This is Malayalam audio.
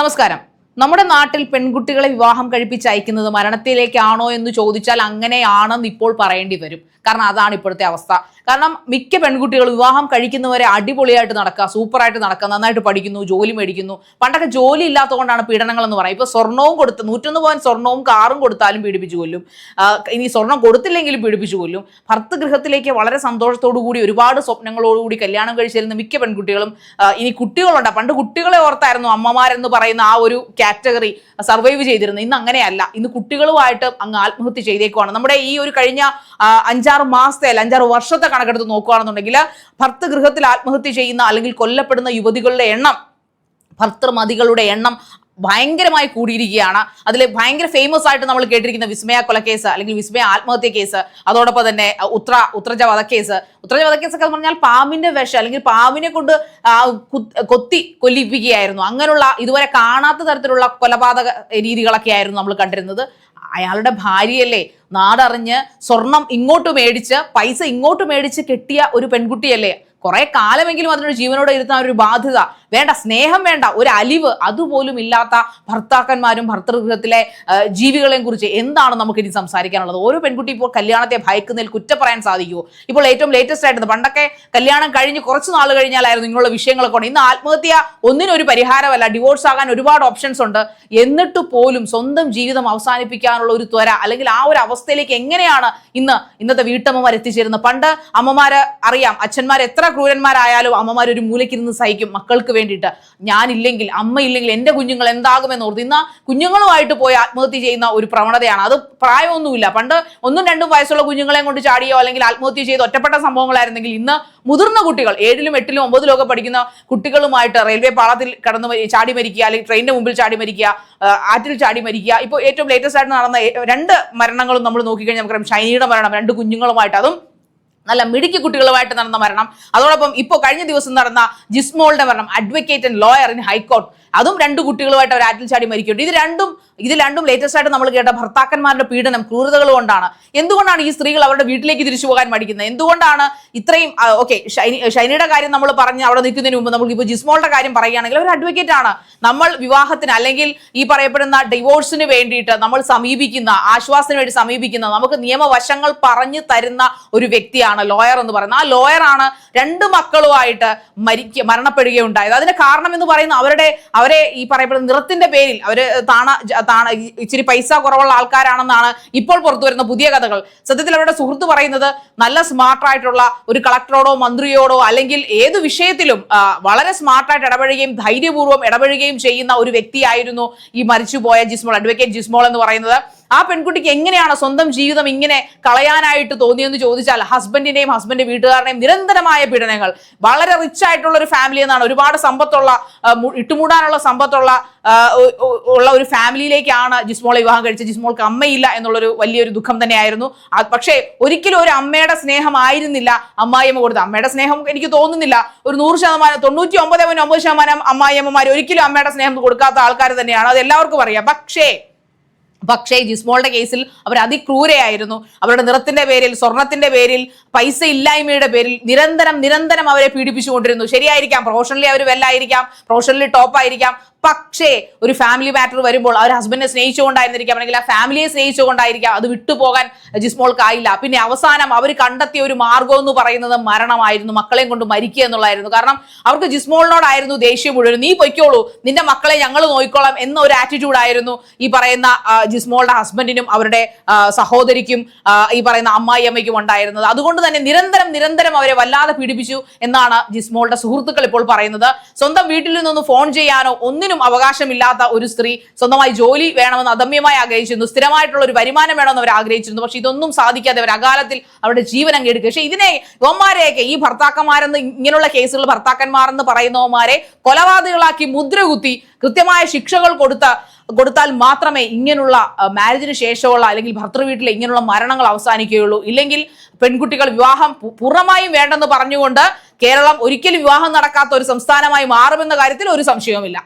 നമസ്കാരം. നമ്മുടെ നാട്ടിൽ പെൺകുട്ടികളെ വിവാഹം കഴിപ്പിച്ച് അയക്കുന്നത് മരണത്തിലേക്കാണോ എന്ന് ചോദിച്ചാൽ അങ്ങനെയാണെന്ന് ഇപ്പോൾ പറയേണ്ടി വരും. കാരണം അതാണ് ഇപ്പോഴത്തെ അവസ്ഥ. കാരണം മിക്ക പെൺകുട്ടികൾ വിവാഹം കഴിക്കുന്നവരെ അടിപൊളിയായിട്ട് നടക്കുക സൂപ്പറായിട്ട് നടക്കുക നന്നായിട്ട് പഠിക്കുന്നു ജോലി മേടിക്കുന്നു. പണ്ടൊക്കെ ജോലി ഇല്ലാത്തതുകൊണ്ടാണ് പീഡനങ്ങൾ എന്ന് പറയുന്നത് ഇപ്പോൾ സ്വർണവും കൊടുത്ത് നൂറ്റൊന്ന് പോയിന്റ് സ്വർണവും കാറും കൊടുത്താലും പീഡിപ്പിച്ചു കൊല്ലും. ഇനി സ്വർണം കൊടുത്തില്ലെങ്കിലും പീഡിപ്പിച്ചു കൊല്ലും. ഭർത്തൃഗൃഹത്തിലേക്ക് വളരെ സന്തോഷത്തോടു കൂടി ഒരുപാട് സ്വപ്നങ്ങളോടുകൂടി കല്യാണം കഴിച്ചിരുന്ന മിക്ക പെൺകുട്ടികളും ഇനി കുട്ടികളുണ്ട്. പണ്ട് കുട്ടികളെ ഓർത്തായിരുന്നു അമ്മമാരെന്ന് പറയുന്ന ആ ഒരു കാറ്റഗറി സർവൈവ് ചെയ്തിരുന്നത്. ഇന്ന് അങ്ങനെയല്ല. ഇന്ന് കുട്ടികളുമായിട്ട് അങ്ങ് ആത്മഹത്യ ചെയ്തേക്കുവാണ്. നമ്മുടെ ഈ ഒരു കഴിഞ്ഞ ആ, അഞ്ചാറ് മാസത്തെ അല്ല അഞ്ചാറ് വർഷത്തെ കണക്കെടുത്ത് നോക്കുകയാണെന്നുണ്ടെങ്കിൽ ഭർത്തൃഗൃഹത്തിൽ ആത്മഹത്യ ചെയ്യുന്ന അല്ലെങ്കിൽ കൊല്ലപ്പെടുന്ന യുവതികളുടെ എണ്ണം ഭർത്തൃമതികളുടെ എണ്ണം ഭയങ്കരമായി കൂടിയിരിക്കുകയാണ്. അതിൽ ഭയങ്കര ഫേമസ് ആയിട്ട് നമ്മൾ കേട്ടിരിക്കുന്ന വിസ്മയ കൊലക്കേസ് അല്ലെങ്കിൽ വിസ്മയ ആത്മഹത്യ കേസ് അതോടൊപ്പം തന്നെ ഉത്ര ഉത്രജ വധക്കേസ് ഉത്രജ വധക്കേസ് ഒക്കെ എന്ന് പറഞ്ഞാൽ പാമ്പിന്റെ വിഷം അല്ലെങ്കിൽ പാമ്പിനെ കൊണ്ട് കൊത്തി കൊല്ലിപ്പിക്കുകയായിരുന്നു. അങ്ങനെയുള്ള ഇതുവരെ കാണാത്ത തരത്തിലുള്ള കൊലപാതക രീതികളൊക്കെ ആയിരുന്നു നമ്മൾ കണ്ടിരുന്നത്. അയാളുടെ ഭാര്യയല്ലേ നാടറിഞ്ഞ് സ്വർണം ഇങ്ങോട്ട് മേടിച്ച് പൈസ ഇങ്ങോട്ട് മേടിച്ച് കെട്ടിയ ഒരു പെൺകുട്ടിയല്ലേ കുറെ കാലമെങ്കിലും അതിനൊരു ജീവനോടെ ഇരുത്താൻ ഒരു ബാധ്യത. വേണ്ട സ്നേഹം വേണ്ട ഒരു അലിവ് അതുപോലും ഇല്ലാത്ത ഭർത്താക്കന്മാരും ഭർത്തൃഗൃഹത്തിലെ ജീവികളെയും കുറിച്ച് എന്താണ് നമുക്ക് ഇനി സംസാരിക്കാനുള്ളത്? ഓരോ പെൺകുട്ടി ഇപ്പോൾ കല്യാണത്തെ ഭയക്കുന്നതിൽ കുറ്റം പറയാൻ സാധിക്കുമോ ഇപ്പോൾ ഏറ്റവും ലേറ്റസ്റ്റ് ആയിട്ട് പണ്ടൊക്കെ കല്യാണം കഴിഞ്ഞ് കുറച്ച് നാൾ കഴിഞ്ഞാലായിരുന്നു ഇങ്ങനെയുള്ള വിഷയങ്ങളൊക്കെ ഇന്ന് ആത്മഹത്യ ഒന്നിനൊരു പരിഹാരമല്ല ഡിവോഴ്സ് ആകാൻ ഒരുപാട് ഓപ്ഷൻസ് ഉണ്ട്. എന്നിട്ട് പോലും സ്വന്തം ജീവിതം അവസാനിപ്പിക്കാനുള്ള ഒരു ത്വര അല്ലെങ്കിൽ ആ ഒരു അവസ്ഥയിലേക്ക് എങ്ങനെയാണ് ഇന്ന് ഇന്നത്തെ വീട്ടമ്മമാർ എത്തിച്ചേരുന്നത്? പണ്ട് അമ്മമാര് അറിയാം അച്ഛന്മാർ എത്ര ക്രൂരന്മാരായാലും അമ്മമാർ ഒരു മൂലയ്ക്കിരുന്ന് സഹിക്കും മക്കൾക്ക് വേണ്ടിയിട്ട്. ഞാനില്ലെങ്കിൽ അമ്മ ഇല്ലെങ്കിൽ എന്റെ കുഞ്ഞുങ്ങൾ എന്താകുമെന്ന് ഓർത്ത് ഇന്ന് കുഞ്ഞുങ്ങളുമായിട്ട് പോയി ആത്മഹത്യ ചെയ്യുന്ന ഒരു പ്രവണതയാണ്. അത് പ്രായമൊന്നുമില്ല. പണ്ട് ഒന്നും രണ്ടും വയസ്സുള്ള കുഞ്ഞുങ്ങളെ കൊണ്ട് ചാടിയോ അല്ലെങ്കിൽ ആത്മഹത്യ ചെയ്ത് ഒറ്റപ്പെട്ട സംഭവങ്ങളായിരുന്നെങ്കിൽ ഇന്ന് മുതിർന്ന കുട്ടികൾ ഏഴിലും എട്ടിലും ഒമ്പതിലും ഒക്കെ പഠിക്കുന്ന കുട്ടികളുമായിട്ട് റെയിൽവേ പാളത്തിൽ കടന്നു ചാടി മരിക്കുക അല്ലെങ്കിൽ ട്രെയിനിന്റെ മുമ്പിൽ ചാടി മരിക്കുക ആറ്റിൽ ചാടി മരിക്കുക. ഇപ്പോൾ ഏറ്റവും ലേറ്റസ്റ്റ് ആയിട്ട് നടന്ന രണ്ട് മരണങ്ങളും നമ്മൾ നോക്കിക്കഴിഞ്ഞാൽ നമുക്കറിയാം. ഷൈനിയുടെ മരണം രണ്ട് കുഞ്ഞുങ്ങളുമായിട്ട്. അതും നല്ല മിടുക്കി കുട്ടികളുമായിട്ട് നടന്ന മരണം. അതോടൊപ്പം ഇപ്പോൾ കഴിഞ്ഞ ദിവസം നടന്ന ജിസ്മോളുടെ മരണം advocate and lawyer in high court അതും രണ്ട് കുട്ടികളുമായിട്ട് അവർ ആറ്റിൽ ചാടി മരിക്കുന്നുണ്ട്. ഇത് രണ്ടും ഇത് രണ്ടും ലേറ്റസ്റ്റ് ആയിട്ട് നമ്മൾ കേട്ട ഭർത്താക്കന്മാരുടെ പീഡനം ക്രൂരതകൾ കൊണ്ടാണ്. എന്തുകൊണ്ടാണ് ഈ സ്ത്രീകൾ അവരുടെ വീട്ടിലേക്ക് തിരിച്ചു പോകാൻ മടിക്കുന്നത്? എന്തുകൊണ്ടാണ് ഇത്രയും ഓക്കെ ഷൈനിയുടെ കാര്യം നമ്മൾ പറഞ്ഞ് അവിടെ നിൽക്കുന്നതിന് മുമ്പ് നമുക്ക് ഇപ്പോൾ ജിസ്മോളുടെ കാര്യം പറയുകയാണെങ്കിൽ ഒരു അഡ്വക്കേറ്റ് ആണ്. നമ്മൾ വിവാഹത്തിന് അല്ലെങ്കിൽ ഈ പറയപ്പെടുന്ന ഡിവോഴ്സിന് വേണ്ടിയിട്ട് നമ്മൾ സമീപിക്കുന്ന ആശ്വാസത്തിന് വേണ്ടി സമീപിക്കുന്ന നമുക്ക് നിയമവശങ്ങൾ പറഞ്ഞു തരുന്ന ഒരു വ്യക്തിയാണ് ലോയർ എന്ന് പറയുന്നത്. ആ ലോയർ ആണ് രണ്ട് മക്കളുമായിട്ട് മരിക്ക മരണപ്പെടുകയുണ്ടായത്. അതിന്റെ കാരണം എന്ന് പറയുന്നത് അവരുടെ അവരെ ഈ പറയപ്പെടുന്ന നിറത്തിന്റെ പേരിൽ അവർ താണ താണ ഇച്ചിരി പൈസ കുറവുള്ള ആൾക്കാരാണെന്നാണ് ഇപ്പോൾ പുറത്തു വരുന്ന പുതിയ കഥകൾ. സത്യത്തിൽ അവരുടെ സുഹൃത്ത് പറയുന്നത് നല്ല സ്മാർട്ടായിട്ടുള്ള ഒരു കളക്ടറോടോ മന്ത്രിയോടോ അല്ലെങ്കിൽ ഏത് വിഷയത്തിലും വളരെ സ്മാർട്ടായിട്ട് ഇടപഴകുകയും ധൈര്യപൂർവം ഇടപഴകുകയും ചെയ്യുന്ന ഒരു വ്യക്തിയായിരുന്നു ഈ മരിച്ചുപോയ ജിസ്മോൾ അഡ്വക്കേറ്റ് ജിസ്മോൾ എന്ന് പറയുന്നത്. ആ പെൺകുട്ടിക്ക് എങ്ങനെയാണ് സ്വന്തം ജീവിതം ഇങ്ങനെ കളയാനായിട്ട് തോന്നിയെന്ന് ചോദിച്ചാൽ ഹസ്ബൻഡിന്റെയും ഹസ്ബൻഡ് വീട്ടുകാരുടെയും നിരന്തരമായ പീഡനങ്ങൾ. വളരെ റിച്ച് ആയിട്ടുള്ള ഒരു ഫാമിലി എന്നാണ്. ഒരുപാട് സമ്പത്തുള്ള ഇട്ടുമൂടാനുള്ള സമ്പത്തുള്ള ഉള്ള ഒരു ഫാമിലിയിലേക്കാണ് ജിസ്മോളെ വിവാഹം കഴിച്ചത്. ജിസ്മോൾക്ക് അമ്മയില്ല എന്നുള്ളൊരു വലിയൊരു ദുഃഖം തന്നെയായിരുന്നു. പക്ഷേ ഒരിക്കലും ഒരു അമ്മയുടെ സ്നേഹമായിരുന്നില്ല അമ്മായിയമ്മ കൊടുത്ത് അമ്മയുടെ സ്നേഹം എനിക്ക് തോന്നുന്നില്ല. ഒരു നൂറ് ശതമാനം തൊണ്ണൂറ്റി ഒമ്പത് ഒമ്പത് ശതമാനം അമ്മായിയമ്മമാർ ഒരിക്കലും അമ്മയുടെ സ്നേഹം കൊടുക്കാത്ത ആൾക്കാർ തന്നെയാണ്. അത് എല്ലാവർക്കും അറിയാം. പക്ഷേ പക്ഷേ ജിസ്മോളുടെ കേസിൽ അവർ അതിക്രൂരയായിരുന്നു. അവരുടെ നിറത്തിന്റെ പേരിൽ സ്വർണത്തിന്റെ പേരിൽ പൈസ ഇല്ലായ്മയുടെ പേരിൽ നിരന്തരം നിരന്തരം അവരെ പീഡിപ്പിച്ചുകൊണ്ടിരുന്നു. ശരിയായിരിക്കാം പ്രൊഫഷണലി അവർ വെല്ലായിരിക്കാം പ്രൊഫഷണലി ടോപ്പ് ആയിരിക്കാം. പക്ഷേ ഒരു ഫാമിലി മാറ്റർ വരുമ്പോൾ അവർ ഹസ്ബൻഡിനെ സ്നേഹിച്ചുകൊണ്ടായിരുന്നിരിക്കാം അല്ലെങ്കിൽ ആ ഫാമിലിയെ സ്നേഹിച്ചുകൊണ്ടായിരിക്കാം അത് വിട്ടുപോകാൻ ജിസ്മോൾക്കായില്ല. പിന്നെ അവസാനം അവർ കണ്ടെത്തിയ ഒരു മാർഗം എന്ന് പറയുന്നത് മരണമായിരുന്നു മക്കളെയും കൊണ്ട് മരിക്കുക എന്നുള്ളതായിരുന്നു. കാരണം അവർക്ക് ജിസ്മോളിനോടായിരുന്നു ദേഷ്യം മുഴുവൻ. നീ പൊയ്ക്കോളൂ നിന്റെ മക്കളെ ഞങ്ങൾ നോക്കിക്കോളാം എന്ന ഒരു ആറ്റിറ്റ്യൂഡായിരുന്നു ഈ പറയുന്ന ജിസ്മോളുടെ ഹസ്ബൻഡിനും അവരുടെ സഹോദരിക്കും ഈ പറയുന്ന അമ്മായി അമ്മയ്ക്കും ഉണ്ടായിരുന്നത്. അതുകൊണ്ട് തന്നെ നിരന്തരം നിരന്തരം അവരെ വല്ലാതെ പീഡിപ്പിച്ചു എന്നാണ് ജിസ്മോളുടെ സുഹൃത്തുക്കൾ ഇപ്പോൾ പറയുന്നത്. സ്വന്തം വീട്ടിൽ നിന്നൊന്ന് ഫോൺ ചെയ്യാനോ ഒന്നിനും അവകാശമില്ലാത്ത ഒരു സ്ത്രീ സ്വന്തമായി ജോലി വേണമെന്ന് അദമ്യമായി ആഗ്രഹിച്ചിരുന്നു. സ്ഥിരമായിട്ടുള്ള ഒരു വരുമാനം വേണമെന്ന് അവർ ആഗ്രഹിച്ചിരുന്നു. പക്ഷെ ഇതൊന്നും സാധിക്കാതെ അവർ അകാലത്തിൽ അവരുടെ ജീവൻ അങ്ങ് എടുക്കുക പക്ഷെ ഇതിനെ ഇവന്മാരെയൊക്കെ ഈ ഭർത്താക്കന്മാരെന്ന് ഇങ്ങനെയുള്ള കേസുകൾ ഭർത്താക്കന്മാരെന്ന് പറയുന്നവന്മാരെ കൊലപാതകളാക്കി മുദ്രകുത്തി കൃത്യമായ ശിക്ഷകൾ കൊടുത്ത കൊടുത്താൽ മാത്രമേ ഇങ്ങനെയുള്ള മാരേജിന് ശേഷമുള്ള അല്ലെങ്കിൽ ഭർത്തൃ വീട്ടിലെ ഇങ്ങനെയുള്ള മരണങ്ങൾ അവസാനിക്കുകയുള്ളൂ. ഇല്ലെങ്കിൽ പെൺകുട്ടികൾ വിവാഹം പൂർണമായും വേണ്ടെന്ന് പറഞ്ഞുകൊണ്ട് കേരളം ഒരിക്കലും വിവാഹം നടക്കാത്ത ഒരു സംസ്ഥാനമായി മാറുമെന്ന കാര്യത്തിൽ ഒരു സംശയവുമില്ല.